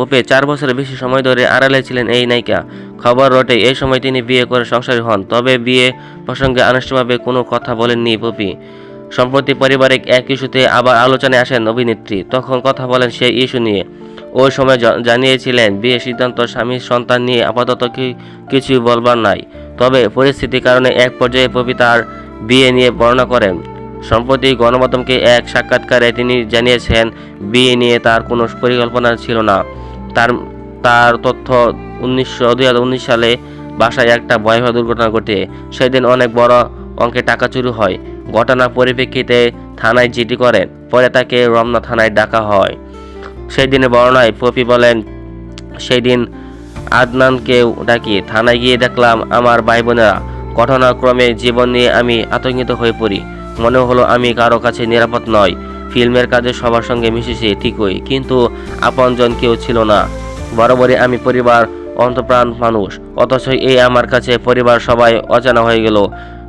পোপে চার বছরের বেশি সময় ধরে আড়ালে ছিলেন এই নায়িকা। খবর রটে এই সময় তিনি বিয়ে করে সংসারী হন, তবে বিয়ে প্রসঙ্গে আনুষ্ঠানিকভাবে কোনো কথা বলেননি পপি। সম্প্রতি পারিবারিক এক ইস্যুতে আবার আলোচনায় আসেন অভিনেত্রী, তখন কথা বলেন সেই ইস্যু নিয়ে। ওই সময় জানিয়েছিলেন, বিয়ে সিদ্ধান্ত স্বামীর সন্তান নিয়ে আপাতত কি- কিছুই বলবার নাই। তবে পরিস্থিতির কারণে এক পর্যায়ে পপি তার বিয়ে নিয়ে বর্ণনা করেন। সম্প্রতি গণমাধ্যমকে এক সাক্ষাৎকারে তিনি জানিয়েছেন, বিয়ে নিয়ে তার কোনো পরিকল্পনা ছিল না। তার তার তথ্য উনিশশো, দুই সালে বাসায় একটা ভয়াবহ দুর্ঘটনা ঘটে। সেদিন অনেক বড় অঙ্কে টাকা চুরি হয়। ঘটনার পরিপ্রেক্ষিতে থানায় জিডি করেন। পরে তাকে রমনা থানায় ডাকা হয়। সেই দিনের বর্ণনায় পপি বলেন সেই দিন আদনানকেও ডাকি। থানায় গিয়ে দেখলাম আমার ভাই বোনেরা ঘটনাক্রমে জীবন নিয়ে আমি আতঙ্কিত হয়ে পড়ি। মনে হলো আমি কারও কাছে নিরাপদ নয় ফিল্মের কাজে সবার সঙ্গে মিশেছি ঠিকই, কিন্তু আপনজন কেউ ছিল না। বরাবরই আমি পরিবার, অন্তপ্রাণ মানুষ, অথচ এই আমার কাছে পরিবার সবাই অজানা হয়ে গেল।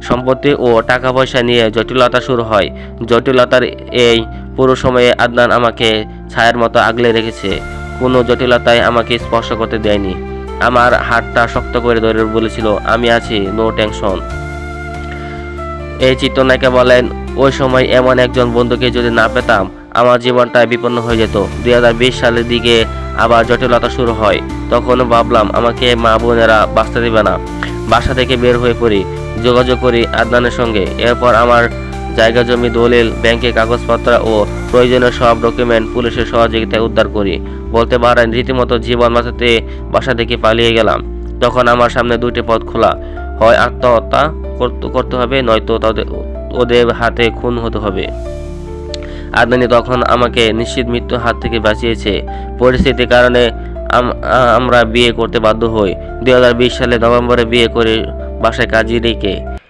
সম্পত্তি ও টাকা পয়সা নিয়ে জটিলতা শুরু হয়। জটিলতার এই পুরো সময়ে আদনান আমাকে ছায়ার মতো আগলে রেখেছে। কোনো জটিলতায় আমাকে স্পর্শ করতে দেয়নি। আমার হাতটা শক্ত করে ধরে বলেছিল, আমি আছি, নো টেনশন। এই চিত্রনায়িকা বলেন ওই সময় এমন একজন বন্ধুকে যদি না পেতাম, আমার জীবনটা বিপন্ন হয়ে যেত। দুই হাজার বিশ সালের দিকে আবার জটিলতা শুরু হয়। তখন ভাবলাম, আমাকে মা বোনেরা বাঁচতে দেবে না। বাসা থেকে বের হয়ে পড়ি, যোগাযোগ করি আদনানের সঙ্গে। এরপর আমার জায়গা জমি, দলিল, ব্যাংকে কাগজপত্র ও প্রয়োজনীয় সব ডকুমেন্ট পুলিশের সহযোগিতায় উদ্ধার করি। বলতে পারেন, রীতিমতো জীবন বাঁচাতে বাসা থেকে পালিয়ে গেলাম। তখন আমার সামনে দুটি পথ খোলা। হয় আত্মহত্যা করতে করতে হবে, নয়তো তাদের ওদের হাতে খুন হতে হবে। আদানি তখন আমাকে নিশ্চিত মৃত্যুর হাত থেকে বাঁচিয়েছে। পরিস্থিতির কারণে আম- আমরা বিয়ে করতে বাধ্য হই। দুই হাজার বিশ সালে নভেম্বরে বিয়ে করে বাসায় কাজী রেখে